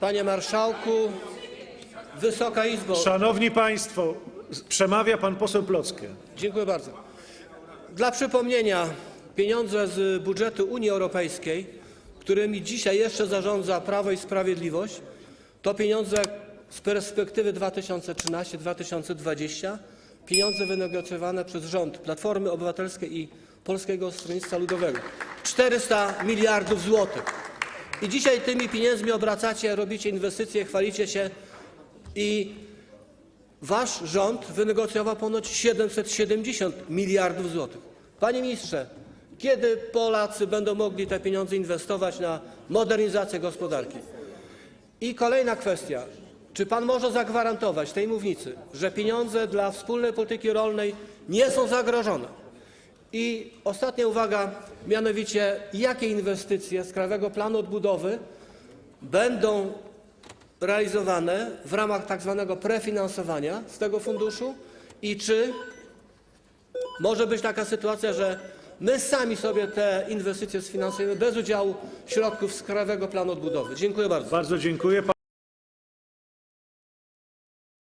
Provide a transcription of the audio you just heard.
Panie Marszałku, Wysoka Izbo, Szanowni Państwo, przemawia pan poseł Plocke. dziękuję bardzo. Dla przypomnienia, pieniądze z budżetu Unii Europejskiej, którymi dzisiaj jeszcze zarządza Prawo i Sprawiedliwość, to pieniądze z perspektywy 2013-2020, pieniądze wynegocjowane przez rząd Platformy Obywatelskiej i Polskiego Stronnictwa Ludowego. 400 miliardów złotych. I dzisiaj tymi pieniędzmi obracacie, robicie inwestycje, chwalicie się i wasz rząd wynegocjował ponoć 770 miliardów złotych. Panie ministrze, kiedy Polacy będą mogli te pieniądze inwestować na modernizację gospodarki? I kolejna kwestia. Czy pan może zagwarantować tej mównicy, że pieniądze dla wspólnej polityki rolnej nie są zagrożone? I ostatnia uwaga, mianowicie jakie inwestycje z Krajowego Planu Odbudowy będą realizowane w ramach tak zwanego prefinansowania z tego funduszu i czy może być taka sytuacja, że my sami sobie te inwestycje sfinansujemy bez udziału środków z Krajowego Planu Odbudowy. Dziękuję bardzo. Bardzo dziękuję.